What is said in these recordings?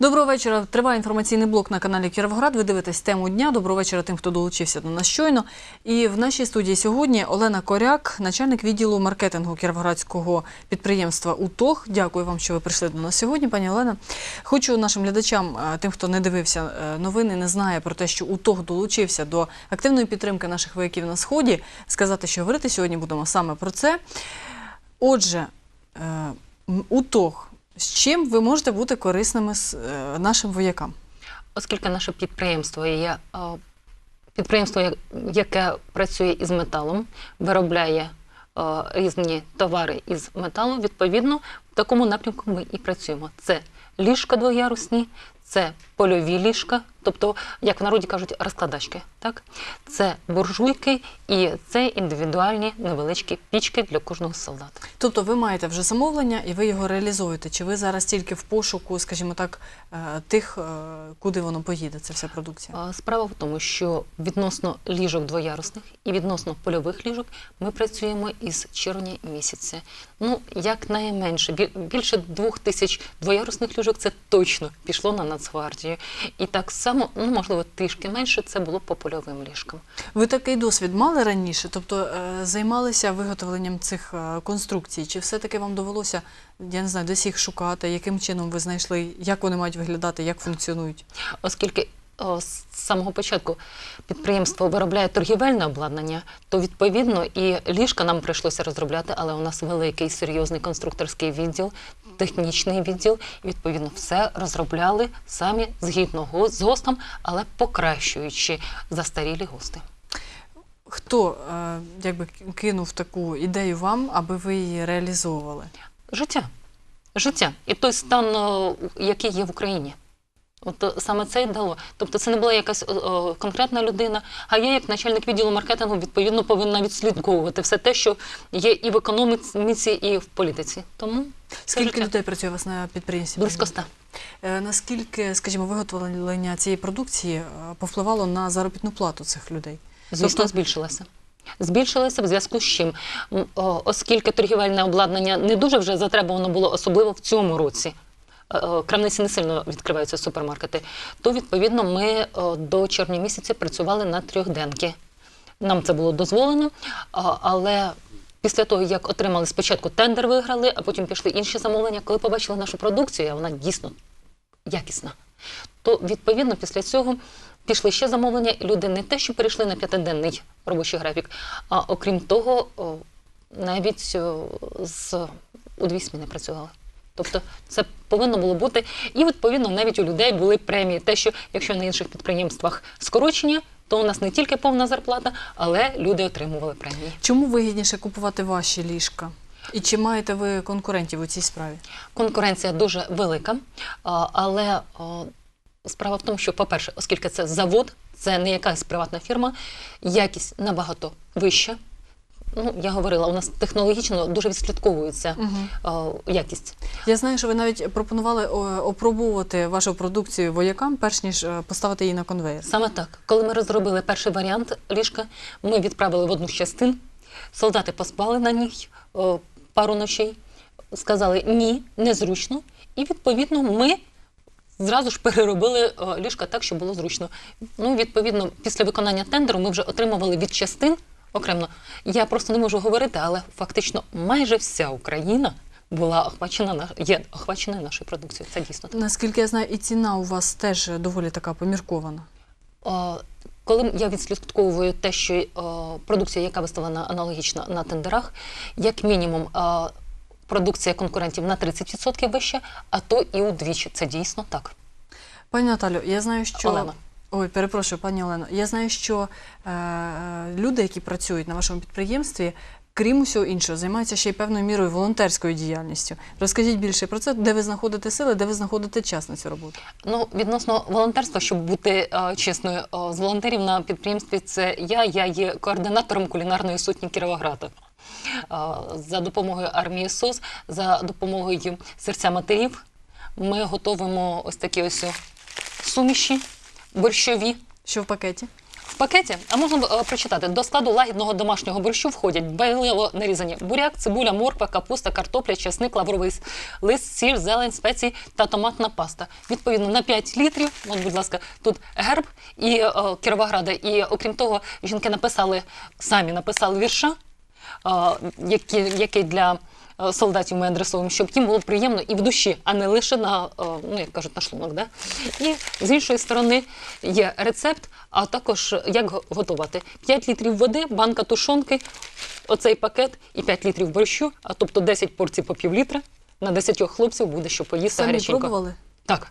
Доброго вечора. Триває інформаційний блок на каналі Кіровоград. Ви дивитесь тему дня. Доброго вечора тим, хто долучився до нас щойно. І в нашій студії сьогодні Олена Коряк, начальник відділу маркетингу Кіровоградського підприємства УТОГ. Дякую вам, що ви прийшли до нас сьогодні, пані Олена. Хочу нашим глядачам, е, тим, хто не дивився е, новини, не знає про те, що УТОГ долучився до активної підтримки наших вояків на сході, сказати, що говорити сьогодні будемо саме про це. Отже, е, УТОГ. З чим ви можете бути корисними з, е, нашим воякам? Оскільки наше підприємство є е, підприємство, яке працює із металом, виробляє е, різні товари із металу, відповідно, в такому напрямку ми і працюємо. Це ліжка двоярусні, це польові ліжка, тобто, як в народі кажуть, розкладачки. Так? Це буржуйки і це індивідуальні невеличкі пічки для кожного солдата. Тобто ви маєте вже замовлення і ви його реалізуєте? Чи ви зараз тільки в пошуку, скажімо так, е, тих, е, куди воно поїде, ця вся продукція? Справа в тому, що відносно ліжок двоярусних і відносно польових ліжок ми працюємо із червня місяця. Ну, якнайменше, більше двох тисяч двоярусних ліжок це точно пішло на Нацгвардію. І так само, ну можливо, трішки менше це було по польовим ліжкам. Ви такий досвід мали раніше? Тобто е, займалися виготовленням цих е, конструкцій? Чи все-таки вам довелося, я не знаю, десь їх шукати? Яким чином ви знайшли, як вони мають виглядати, як функціонують? Оскільки о, з самого початку підприємство виробляє торгівельне обладнання, то відповідно і ліжка нам прийшлося розробляти, але у нас великий серйозний конструкторський відділ, технічний відділ, і відповідно все розробляли самі згідно з ГОСТом, але покращуючи застарілі ГОСТи. Хто е, якби кинув таку ідею вам, аби ви її реалізовували? Життя. Життя. І той стан, який є в Україні. От саме це й дало. Тобто це не була якась о, конкретна людина, а я, як начальник відділу маркетингу, відповідно повинна відслідковувати все те, що є і в економіці, і в політиці. Тому Скільки життя. людей працює у вас на підприємстві? близько ста. Е, Наскільки, скажімо, виготовлення цієї продукції е, повпливало на заробітну плату цих людей? Звісно, Тобто- збільшилася. Збільшилася в зв'язку з чим? Оскільки торгівельне обладнання не дуже вже затребувано було, особливо в цьому році. Е, е, Крамниці не сильно відкриваються супермаркети, то відповідно ми до червня місяця працювали на трьохденки. Нам це було дозволено, але після того, як отримали спочатку тендер, виграли, а потім пішли інші замовлення, коли побачили нашу продукцію, вона дійсно якісна, то відповідно після цього пішли ще замовлення, і люди не те, що перейшли на п'ятиденний робочий графік, а окрім того, навіть з у дві сміни працювали. Тобто це повинно було бути. І відповідно навіть у людей були премії. Те, що якщо на інших підприємствах скорочення, то у нас не тільки повна зарплата, але люди отримували премії. Чому вигідніше купувати ваші ліжка? І чи маєте ви конкурентів у цій справі? Конкуренція дуже велика, але справа в тому, що, по-перше, оскільки це завод, це не якась приватна фірма, якість набагато вища. Ну, я говорила, у нас технологічно дуже відслідковується а, якість. Я знаю, що ви навіть пропонували опробувати вашу продукцію воякам, перш ніж е, поставити її на конвейер. Саме так, коли ми розробили перший варіант ліжка, ми відправили в одну з частин. Солдати поспали на ній о, пару ночей, сказали ні, незручно. І відповідно ми зразу ж переробили ліжка так, щоб було зручно. Ну, відповідно, після виконання тендеру ми вже отримували від частин окремо. Я просто не можу говорити, але фактично майже вся Україна була охвачена на- є охваченою нашою продукцією. Це дійсно так. Наскільки я знаю, і ціна у вас теж доволі така поміркована. О, Коли я відслідковую те, що о, продукція, яка виставлена аналогічно на тендерах, як мінімум о, продукція конкурентів на 30% вища, а то і удвічі. Це дійсно так. Пані Наталю, я знаю, що Олена. Ой, перепрошую, пані Олено. Я знаю, що е, е, люди, які працюють на вашому підприємстві, крім усього іншого, займаються ще й певною мірою волонтерською діяльністю. Розкажіть більше про це, де ви знаходите сили, де ви знаходите час на цю роботу. Ну, відносно волонтерства, щоб бути е, чесною, о, з волонтерів на підприємстві це я. Я є координатором кулінарної сотні Кіровограда. Е, За допомогою армії СОС, за допомогою серця матерів, ми готуємо ось такі ось суміші борщові. Що в пакеті? В пакеті, а можна е, прочитати, до складу лагідного домашнього борщу входять байливо нарізані буряк, цибуля, морква, капуста, картопля, чесник, лавровий лист, сіль, зелень, спеції та томатна паста. Відповідно, на 5 літрів, от, будь ласка, тут герб і е, Кіровограда. І окрім того, жінки написали, самі написали вірша, е, які, який для е, солдатів ми адресуємо, щоб їм було приємно і в душі, а не лише на, е, ну як кажуть, на шлунок. Да? І з іншої сторони є рецепт, а також як готувати. 5 літрів води, банка тушонки, оцей пакет і 5 літрів борщу, а тобто 10 порцій по пів літра. На 10 хлопців буде що поїсти гаряченько. пробували? Так,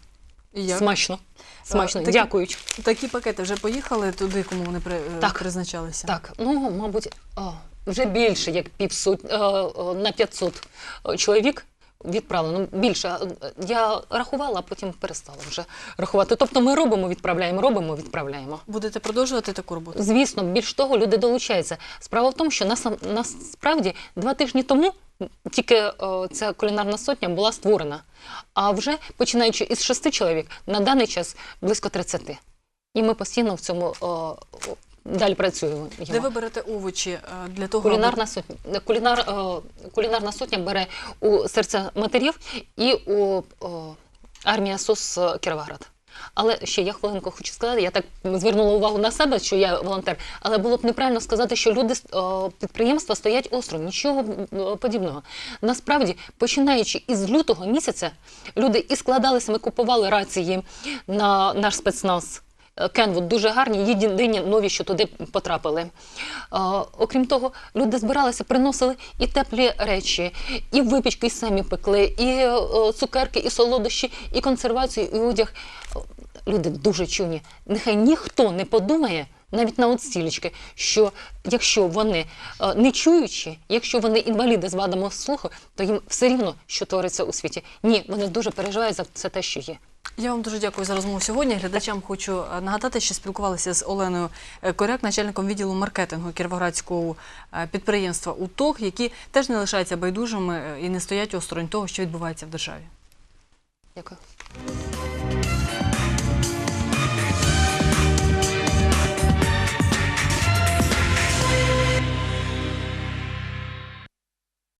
як? смачно. Смачно, такі- дякують. Такі пакети вже поїхали туди, кому вони при... е, Так. призначалися? Так, ну, мабуть, о, вже більше, як півсот, е, е, на 500 чоловік відправлено. Ну, більше. Е, Я рахувала, а потім перестала вже рахувати. Тобто ми робимо, відправляємо, робимо, відправляємо. Будете продовжувати таку роботу? Звісно, більш того, люди долучаються. Справа в тому, що нас, насправді два тижні тому тільки е, ця кулінарна сотня була створена. А вже починаючи із шести чоловік, на даний час близько 30. І ми постійно в цьому е, далі працюємо. Де ви берете овочі е, для того, аби- Кулінарна сотня, кулінар, е, кулінарна сотня бере у серця матерів і у армія СОС е, Кіровоград. Але ще я хвилинку хочу сказати, я так звернула увагу на себе, що я волонтер, але було б неправильно сказати, що люди підприємства стоять осторонь. Нічого подібного. Насправді, починаючи із лютого місяця, люди і складалися, ми купували рації на наш спецназ. Е, Кенвуд дуже гарні, єдині нові, що туди потрапили. Е, окрім того, люди збиралися, приносили і теплі речі, і випічки і самі пекли, і е, цукерки, і солодощі, і консервацію, і одяг. Люди дуже чуйні. Нехай ніхто не подумає, навіть на от стілечки, що якщо вони не чуючі, якщо вони інваліди з вадами слуху, то їм все рівно, що твориться у світі. Ні, вони дуже переживають за це те, що є. Я вам дуже дякую за розмову сьогодні. Глядачам хочу е, нагадати, що спілкувалися з Оленою е, Коряк, начальником відділу маркетингу Кіровоградського е, підприємства УТОГ, які теж не лишаються байдужими і не стоять осторонь того, що відбувається в державі. Дякую.